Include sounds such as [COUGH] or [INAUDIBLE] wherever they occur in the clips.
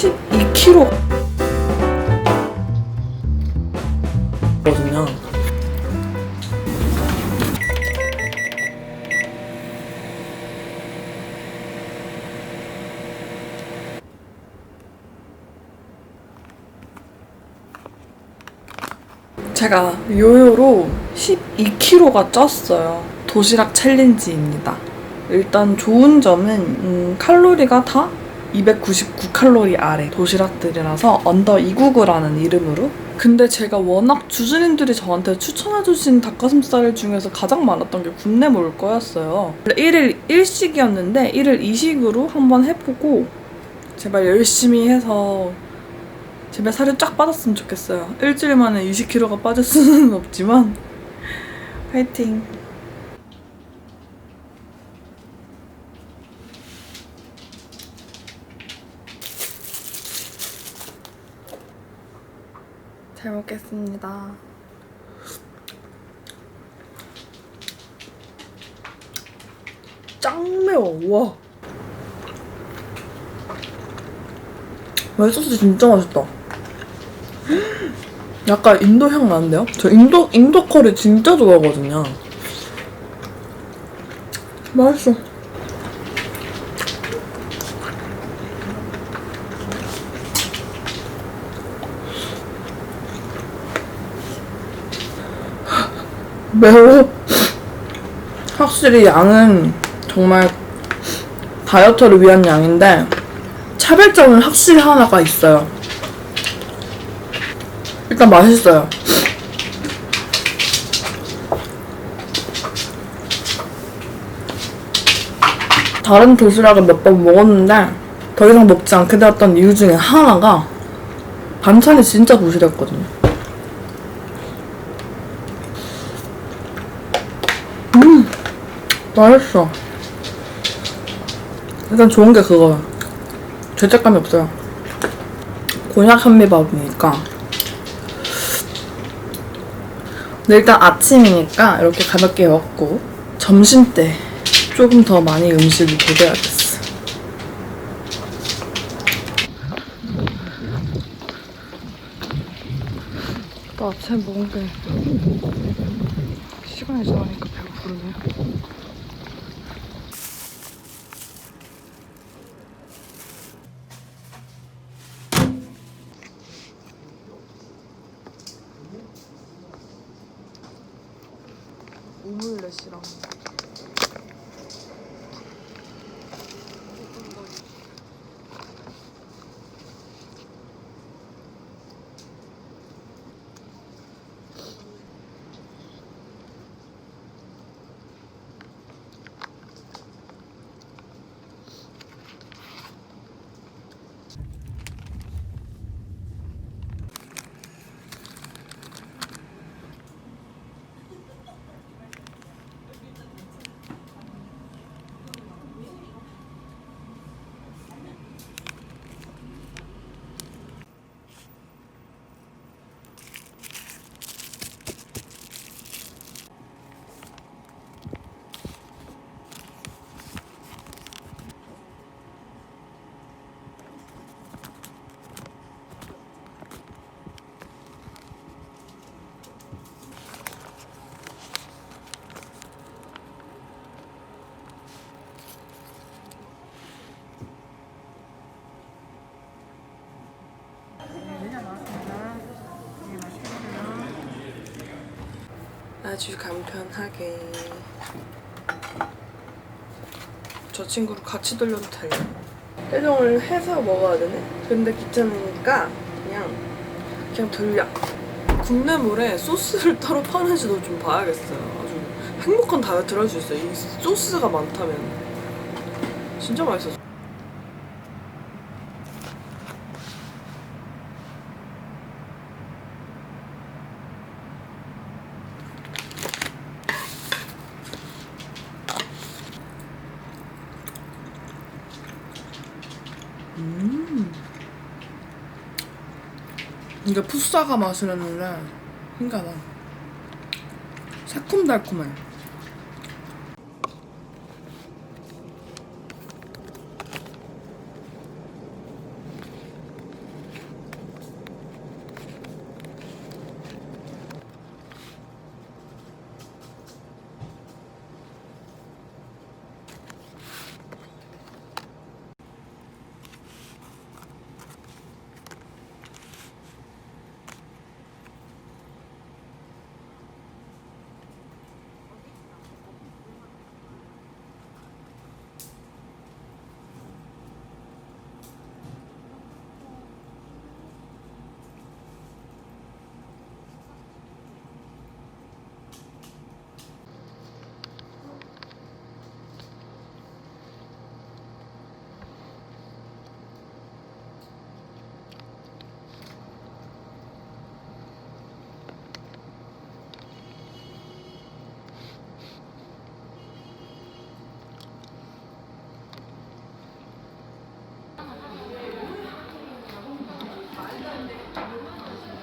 12kg 거든요. 제가 요요로 12kg가 쪘어요. 도시락 챌린지입니다. 일단 좋은 점은 음, 칼로리가 다 299칼로리 아래 도시락들이라서 언더 299라는 이름으로 근데 제가 워낙 주주님들이 저한테 추천해주신 닭가슴살 중에서 가장 많았던 게 굽네 먹을 거였어요. 원래 1일 1식이었는데 1일 2식으로 한번 해보고 제발 열심히 해서 제발 살이 쫙 빠졌으면 좋겠어요. 일주일 만에 20kg가 빠질 수는 [LAUGHS] 없지만 파이팅. 잘 먹겠습니다. 짱 매워. 와. 와, 소스 진짜 맛있다. [GASPS] 약간 인도 향 나는데요? 저 인도 인도 커리 진짜 좋아하거든요. 맛있어. 매워. 확실히 양은 정말 다이어트를 위한 양인데 차별점은 확실히 하나가 있어요. 일단 맛있어요. 다른 도시락을 몇 번 먹었는데 더 이상 먹지 않게 되었던 이유 중에 하나가 반찬이 진짜 부실했거든요. 맛있어. 일단 좋은 게 그거야. 죄책감이 없어요. 곤약 현미밥이니까. 근데 일단 아침이니까 이렇게 가볍게 먹고 점심 때 조금 더 많이 음식을 고려해야겠어. 나 아침에 먹은 게 시간이 지나니까 부르네. 오믈렛이랑 아주 간편하게. 저 친구를 같이 돌려도 돼요 해동을 해서 먹어야 되네? 근데 귀찮으니까 그냥 그냥 돌려. 국내 물에 소스를 따로 파는지도 좀 봐야겠어요. 아주 행복한 다이어트를 할 수 있어요. 이 소스가 많다면. 진짜 맛있어 이게 푸싸가 맛이라는데 신기하다. 새콤달콤해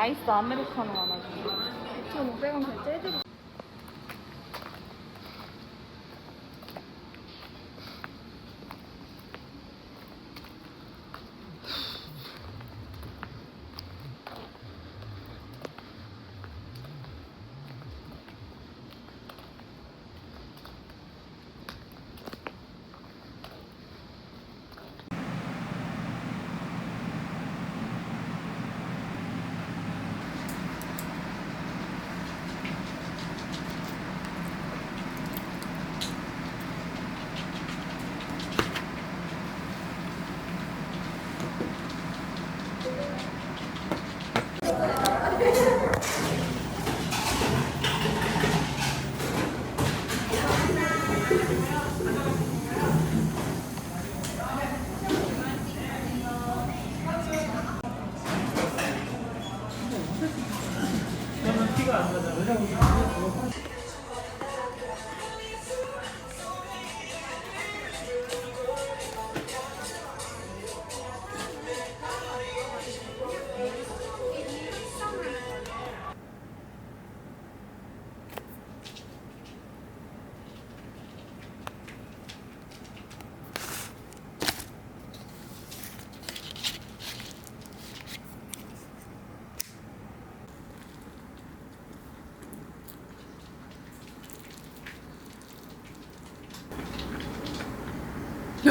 아이스 아메리카노 하나 주세요. 2,500원 결제해드릴게요. 약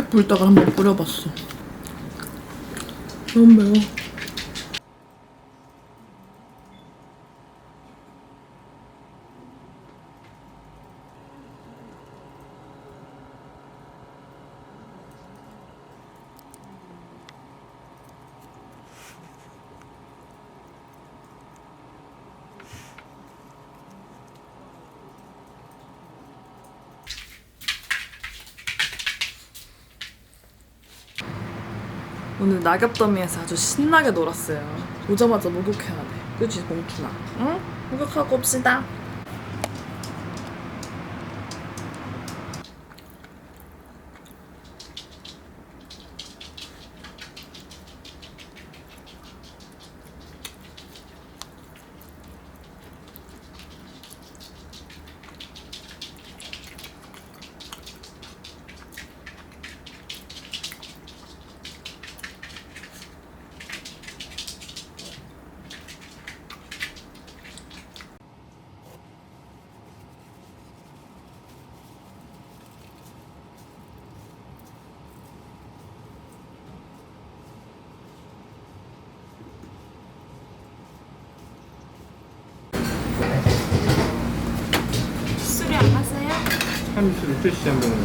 불닭을 한번 뿌려봤어. 너무 매워. 오늘 낙엽더미에서 아주 신나게 놀았어요. 오자마자 목욕해야 돼. 그치, 봉투나. 응? 목욕하고 옵시다. 술이 안 마세요? 참이슬을 뜻이 한 병은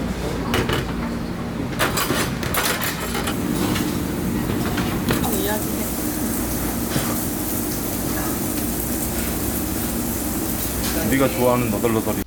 네가 좋아하는 너덜너덜이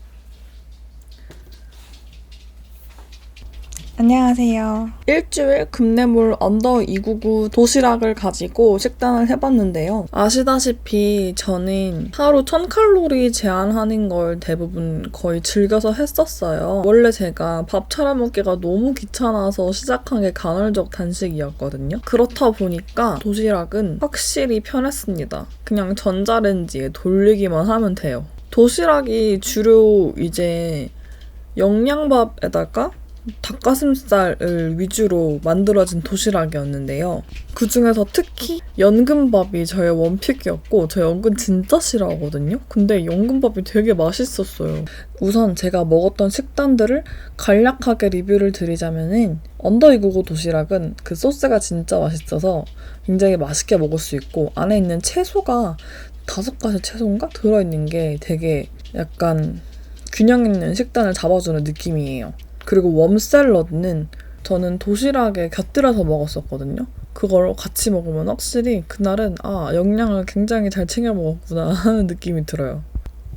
안녕하세요. 일주일 금내물 언더 299 도시락을 가지고 식단을 해봤는데요. 아시다시피 저는 하루 1000칼로리 제한하는 걸 대부분 거의 즐겨서 했었어요. 원래 제가 밥 차려 먹기가 너무 귀찮아서 시작한 게 간헐적 단식이었거든요. 그렇다 보니까 도시락은 확실히 편했습니다. 그냥 전자레인지에 돌리기만 하면 돼요. 도시락이 주로 이제 영양밥에다가 닭가슴살을 위주로 만들어진 도시락이었는데요. 그 중에서 특히 연근밥이 저의 원픽이었고, 저 연근 진짜 싫어하거든요? 근데 연근밥이 되게 맛있었어요. 우선 제가 먹었던 식단들을 간략하게 리뷰를 드리자면은, 언더이구고 도시락은 그 소스가 진짜 맛있어서 굉장히 맛있게 먹을 수 있고, 안에 있는 채소가 다섯 가지 채소인가? 들어있는 게 되게 약간 균형 있는 식단을 잡아주는 느낌이에요. 그리고 웜 샐러드는 저는 도시락에 곁들여서 먹었었거든요. 그걸 같이 먹으면 확실히 그날은 아 영양을 굉장히 잘 챙겨 먹었구나 [LAUGHS] 하는 느낌이 들어요.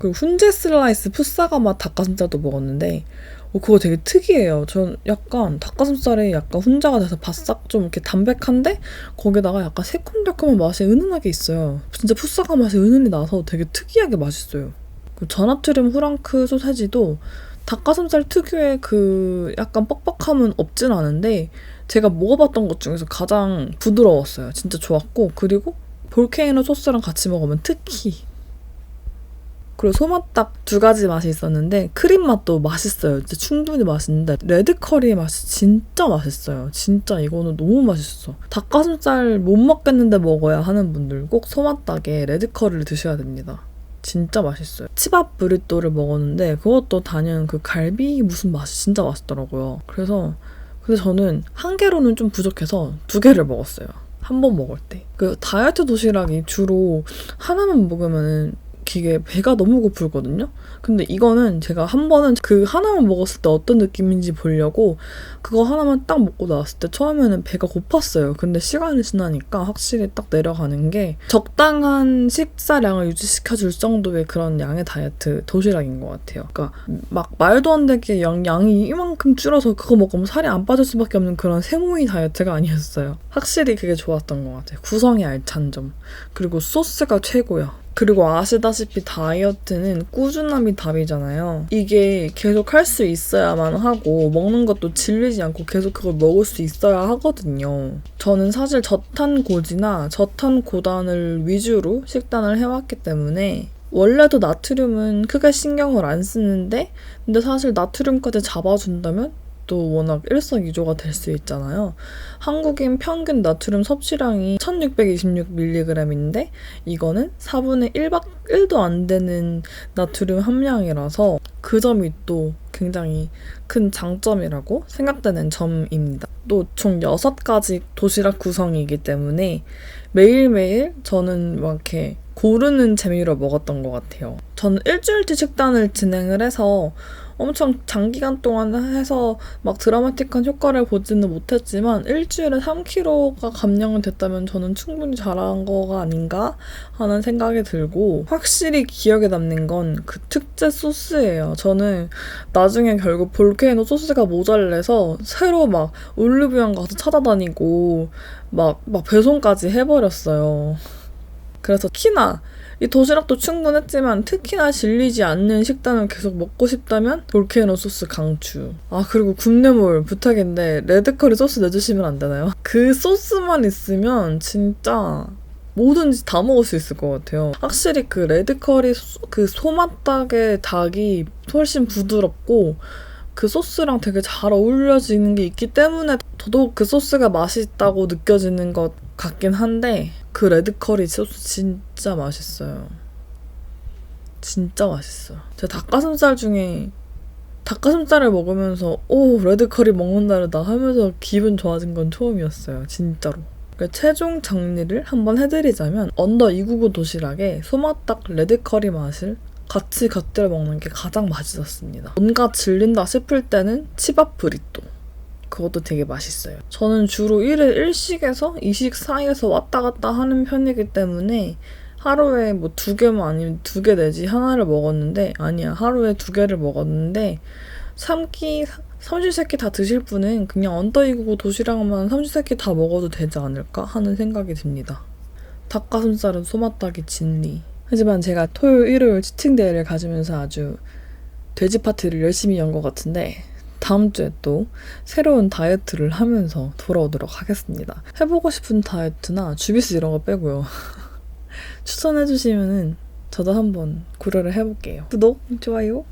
그리고 훈제 슬라이스 푸사가 맛 닭가슴살도 먹었는데 어, 그거 되게 특이해요. 전 약간 닭가슴살이 약간 훈자가 돼서 바싹 좀 이렇게 담백한데 거기다가 약간 새콤달콤한 맛이 은은하게 있어요. 진짜 푸사가 맛이 은은히 나서 되게 특이하게 맛있어요. 그 전화트림 후랑크 소세지도 닭가슴살 특유의 그 약간 뻑뻑함은 없진 않은데 제가 먹어봤던 것 중에서 가장 부드러웠어요. 진짜 좋았고 그리고 볼케이노 소스랑 같이 먹으면 특히 그리고 소맛닭 두 가지 맛이 있었는데 크림 맛도 맛있어요. 진짜 충분히 맛있는데 레드 커리 맛이 진짜 맛있어요. 진짜 이거는 너무 맛있어. 닭가슴살 못 먹겠는데 먹어야 하는 분들 꼭 소맛닭에 레드 커리를 드셔야 됩니다. 진짜 맛있어요. 치밥 브리또를 먹었는데 그것도 단연 그 갈비 무슨 맛이 진짜 맛있더라고요. 그래서 근데 저는 한 개로는 좀 부족해서 두 개를 먹었어요. 한 번 먹을 때. 그 다이어트 도시락이 주로 하나만 먹으면 은 이게 배가 너무 고프거든요. 근데 이거는 제가 한 번은 그 하나만 먹었을 때 어떤 느낌인지 보려고 그거 하나만 딱 먹고 나왔을 때 처음에는 배가 고팠어요. 근데 시간이 지나니까 확실히 딱 내려가는 게 적당한 식사량을 유지시켜줄 정도의 그런 양의 다이어트 도시락인 것 같아요. 그러니까 막 말도 안 되게 양, 양이 이만큼 줄어서 그거 먹으면 살이 안 빠질 수밖에 없는 그런 세모이 다이어트가 아니었어요. 확실히 그게 좋았던 것 같아요. 구성이 알찬 점. 그리고 소스가 최고요. 그리고 아시다시피 다이어트는 꾸준함이 답이잖아요. 이게 계속 할 수 있어야만 하고 먹는 것도 질리지 않고 계속 그걸 먹을 수 있어야 하거든요. 저는 사실 저탄고지나 저탄고단을 위주로 식단을 해왔기 때문에 원래도 나트륨은 크게 신경을 안 쓰는데 근데 사실 나트륨까지 잡아준다면 또 워낙 일석이조가 될 수 있잖아요. 한국인 평균 나트륨 섭취량이 1626mg인데 이거는 4분의 1박 1도 안 되는 나트륨 함량이라서 그 점이 또 굉장히 큰 장점이라고 생각되는 점입니다. 또 총 6가지 도시락 구성이기 때문에 매일매일 저는 막 이렇게 고르는 재미로 먹었던 것 같아요. 저는 일주일치 식단을 진행을 해서 엄청 장기간 동안 해서 막 드라마틱한 효과를 보지는 못했지만 일주일에 3kg가 감량은 됐다면 저는 충분히 잘한 거가 아닌가 하는 생각이 들고 확실히 기억에 남는 건 그 특제 소스예요. 저는 나중에 결국 볼케이노 소스가 모자라서 새로 막 올리브영 가서 찾아다니고 막, 막 배송까지 해버렸어요. 그래서 특히나 이 도시락도 충분했지만 특히나 질리지 않는 식단을 계속 먹고 싶다면 볼케이노 소스 강추. 아 그리고 굽네몰 부탁인데 레드커리 소스 내주시면 안 되나요? 그 소스만 있으면 진짜 뭐든지 다 먹을 수 있을 것 같아요. 확실히 그 레드커리 소- 그 소맛닭의 닭이 훨씬 부드럽고 그 소스랑 되게 잘 어울려지는 게 있기 때문에 더더욱 그 소스가 맛있다고 느껴지는 것 같긴 한데 그 레드커리 소스 진짜 맛있어요. 진짜 맛있어요. 제가 닭가슴살 중에 닭가슴살을 먹으면서 오 레드커리 먹는다르다 하면서 기분 좋아진 건 처음이었어요. 진짜로. 그러니까 최종 정리를 한번 해드리자면 언더 299 도시락에 소맛닭 레드커리 맛을 같이 곁들여 먹는 게 가장 맛있었습니다. 뭔가 질린다 싶을 때는 치밥 브리또. 그것도 되게 맛있어요. 저는 주로 1일 1식에서 2식 사이에서 왔다 갔다 하는 편이기 때문에 하루에 뭐 두 개만 아니면 두 개 내지 하나를 먹었는데 아니야 하루에 두 개를 먹었는데 3끼 삼시세끼 다 드실 분은 그냥 언더이고 도시락만 삼시세끼 다 먹어도 되지 않을까 하는 생각이 듭니다. 닭가슴살은 소맛닭이 진리. 하지만 제가 토요일, 일요일 치팅데이를 가지면서 아주 돼지 파티를 열심히 연 것 같은데 다음 주에 또 새로운 다이어트를 하면서 돌아오도록 하겠습니다. 해보고 싶은 다이어트나 주비스 이런 거 빼고요. [LAUGHS] 추천해주시면은 저도 한번 고려를 해볼게요. 구독, 좋아요.